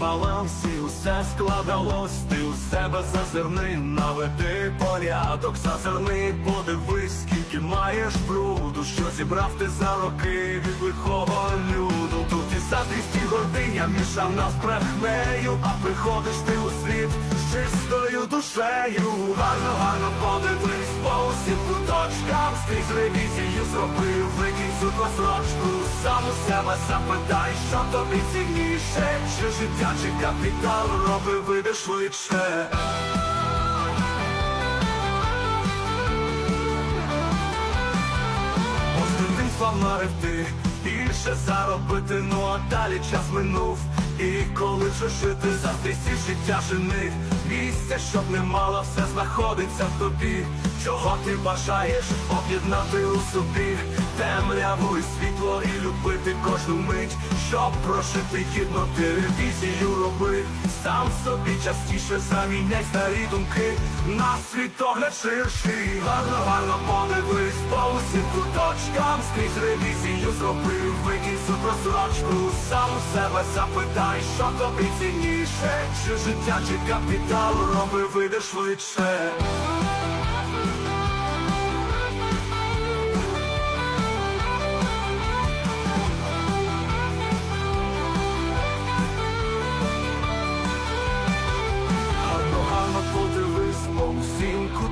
балансі усе складалось, ти у себе зазирни, наведи порядок, зазирни, подивись, скільки маєш бруду, що зібрав ти за роки від лихого люду. Тут і задрість і гординя мішана з брехнею, а приходиш ти у світ з чистою душею. Гарно, гарно подивись по усім куточкам, скрізь ревізію зробив, викинь цю просрочку, сам у себе запитай, що тобі цінніше, чи життя, чи капітал, роби вибір швидше. З дитинства марив більше заробити, ну а далі час минув. Коли вже жити за життя жених Місце, щоб не мало, все знаходиться в тобі. Чого ти бажаєш об'єднати у собі темряву і світло і любити кожну мить, щоб прожити гідно роби. Сам собі частіше заміняй старі думки на світогляд ширший. Гарно, гарно подивись по усім куточкам, скрізь ревізію зробив, викинь цю просрочку, сам у себе запитай, що тобі цінніше, чи життя, чи капітал, роби вийде швидше.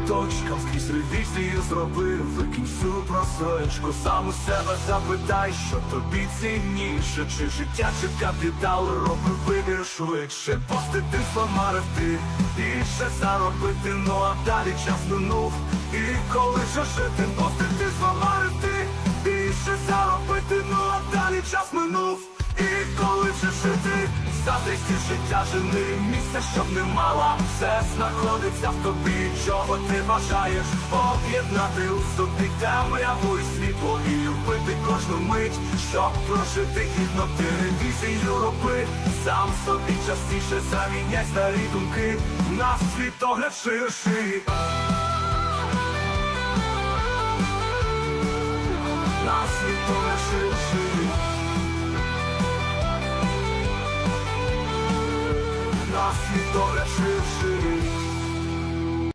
Усім куточкам Скрізь ревізію зробив, викинь всю просрочку Сам у себе запитай, що тобі цінніше. Чи життя, чи капітал, роби вибір швидше. Пост дитинства марив ти, більше заробити. Ну а далі час минув. І коли же жити, пост дитинства марив ти Більше заробити, ну а далі час минув Задрісті життя жени, місця, щоб не мала, все знаходиться в тобі, чого ти бажаєш. Об'єднати у собі темряву і світло і любити кожну мить, щоб прожити гідно ти ревізію роби, сам собі частіше заміняй старі думки. На світогляд ширший. На світогляд ширший. 许多的事。